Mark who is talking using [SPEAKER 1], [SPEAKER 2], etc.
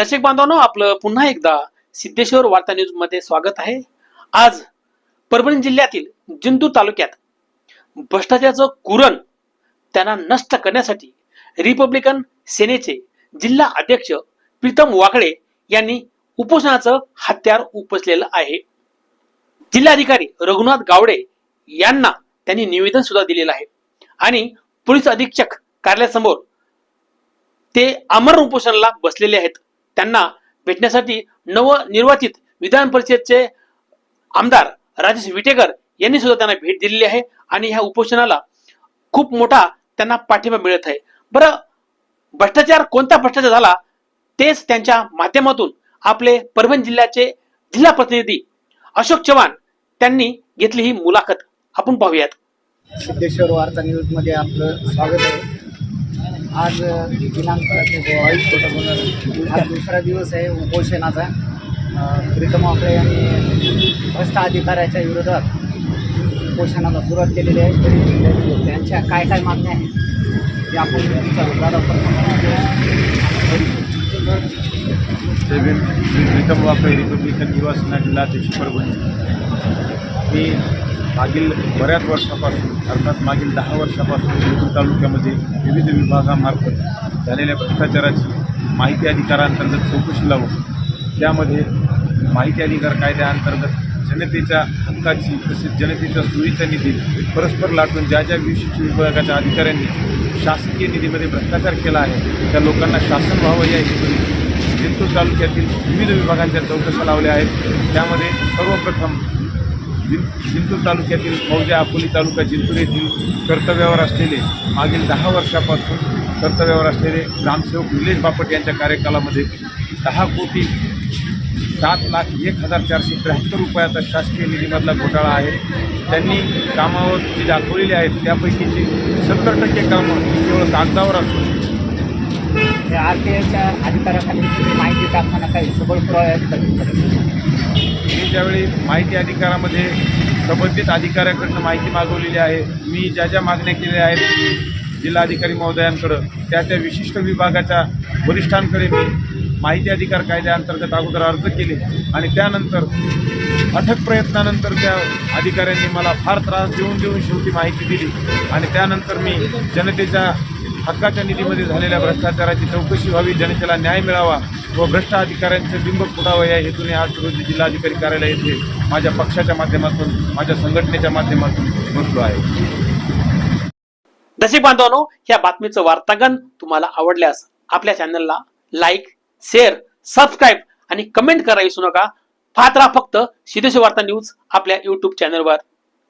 [SPEAKER 1] दर्शक बांधवांनो आपलं पुन्हा एकदा सिद्धेश्वर वार्ता न्यूजमध्ये स्वागत आहे. आज परभणी जिल्ह्यातील जिंतूर तालुक्यात भ्रष्टाचाराचं कुरण त्यांना नष्ट करण्यासाठी रिपब्लिकन सेनेचे जिल्हा अध्यक्ष प्रीतम वाकडे यांनी उपोषणाचं हत्यार उपसलेलं आहे. जिल्हाधिकारी रघुनाथ गावडे यांना त्यांनी निवेदन सुद्धा दिलेलं आहे. आणि पोलीस अधीक्षक कार्यालयासमोर ते अमर उपोषणाला बसलेले आहेत. त्यांना भेटण्यासाठी नवनिर्वाचित विधान परिषदचे आमदार राजेश विटेकर यांनी सुद्धा त्यांना भेट दिलेली आहे आणि ह्या उपोषणाला खूप मोठा त्यांना पाठिंबा मिळत आहे. बरं भ्रष्टाचार कोणता भ्रष्टाचार झाला तेच त्यांच्या माध्यमातून आपले परभणी जिल्ह्याचे जिल्हा प्रतिनिधी अशोक चव्हाण त्यांनी घेतली ही मुलाखत. आपण पाहूयात.
[SPEAKER 2] सिद्धेश्वर वार्ता न्यूजमध्ये आपलं स्वागत आहे. आज दिनांक बावीस आज दुसरा दिवस आहे उपोषणाचा. प्रीतम वाकळे यांनी भ्रष्ट अधिकाऱ्याच्या विरोधात उपोषणाला सुरुवात केलेली आहे. तरी त्यांच्या काय काय मागण्या आहेत ते आपण विचारू दादा
[SPEAKER 3] प्रीतम वाकळे रिपब्लिकन युवा सेना जिल्हाध्यक्ष परभणी मी मागील बऱ्याच वर्षापासून अर्थात मागील दहा वर्षापासून जिंतूर तालुक्यामध्ये विविध विभागामार्फत झालेल्या भ्रष्टाचाराची माहिती अधिकारांतर्गत चौकशी लावून त्यामध्ये माहिती अधिकार कायद्याअंतर्गत जनतेच्या हक्काची तसेच जनतेच्या सोयीचा निधी परस्पर लाटून ज्या ज्या विशिष्ट विभागाच्या अधिकाऱ्यांनी शासकीय निधीमध्ये भ्रष्टाचार केला आहे त्या लोकांना शासन व्हावं या हेतूने जिंतूर तालुक्यातील विविध विभागांच्या चौकशा लावल्या आहेत. त्यामध्ये सर्वप्रथम जिं जिंतूर तालुक्यातील फौजे अकोली तालुका जिंतूर येथील कर्तव्यावर असलेले मागील दहा वर्षापासून कर्तव्यावर असलेले ग्रामसेवक निलेश बापट यांच्या कार्यकालामध्ये दहा कोटी सात लाख एक हजार चारशे त्र्याहत्तर रुपयाचा शासकीय निधीमधला घोटाळा आहे. त्यांनी कामावर जी दाखवलेली आहेत त्यापैकीची सत्तर टक्के कामं केवळ कागदावर असून
[SPEAKER 2] हे आर टी आयच्या अधिकाऱ्याखाली माहिती टाकताना काही सबळ पुरावे आहेत
[SPEAKER 3] मी ज्यावेळी माहिती अधिकारामध्ये संबंधित अधिकाऱ्याकडनं माहिती मागवलेली आहे मी ज्या ज्या मागण्या केलेल्या आहेत जिल्हाधिकारी महोदयांकडं त्या त्या विशिष्ट विभागाच्या वरिष्ठांकडे मी माहिती अधिकार कायद्याअंतर्गत अगोदर अर्ज केले आणि त्यानंतर अथक प्रयत्नानंतर त्या अधिकाऱ्यांनी मला फार त्रास देऊन देऊन शेवटी माहिती दिली आणि त्यानंतर मी जनतेच्या हक्काच्या निधीमध्ये झालेल्या भ्रष्टाचाराची चौकशी व्हावी जनतेला न्याय मिळावा व भ्रष्ट अधिकाऱ्यांचं बिंब फुटावं या हेतूने आज रोजी जिल्हाधिकारी कार्यालय येथे माझ्या पक्षाच्या माध्यमातून माझ्या संघटनेच्या माध्यमातून बसलो आहे.
[SPEAKER 1] दर्शक बांधवांनो या बातमीचं वार्तांकन तुम्हाला आवडल्यास आपल्या चॅनलला लाईक शेअर सबस्क्राईब आणि कमेंट करा विसरू नका. पाहत फक्त सिद्धेश्वर वार्ता न्यूज आपल्या युट्यूब चॅनलवर